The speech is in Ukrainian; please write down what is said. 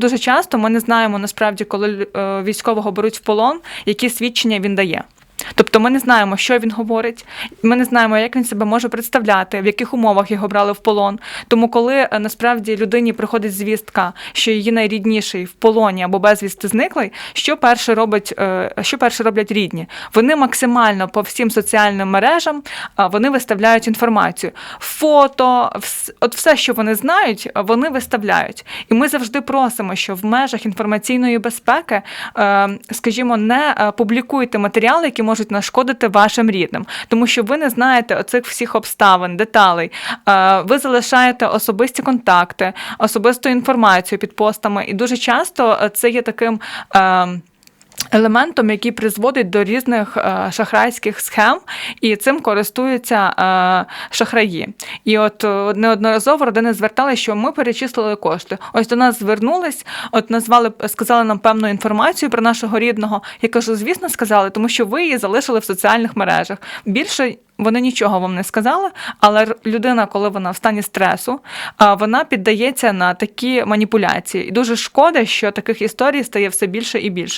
Дуже часто ми не знаємо насправді, коли е, військового беруть в полон, які свідчення він дає. Тобто ми не знаємо, що він говорить, ми не знаємо, як він себе може представляти, в яких умовах його брали в полон. Тому, коли е, насправді людині приходить звістка, що її найрідніший в полоні або безвісти зниклий, що перше робить, е, що перше роблять рідні? Вони максимально по всім соціальним мережам вони виставляють інформацію. Фото, от все, що вони знають, вони виставляють. І ми завжди просимо, що в межах інформаційної безпеки, е, скажімо, не е, публікуйте матеріали, які можуть нашкодити вашим рідним, тому що ви не знаєте оцих всіх обставин, деталей. Е, Ви залишаєте особисті контакти, особисту інформацію під постами, і дуже часто е, це є таким. Елементом, який призводить до різних е, шахрайських схем, і цим користуються е, шахраї. І от е, неодноразово родини звертали, що ми перечислили кошти. Ось до нас звернулись, от назвали, сказали нам певну інформацію про нашого рідного. Я кажу, звісно, сказали, тому що ви її залишили в соціальних мережах. Більше вони нічого вам не сказали, але людина, коли вона в стані стресу, вона піддається на такі маніпуляції. І дуже шкода, що таких історій стає все більше і більше.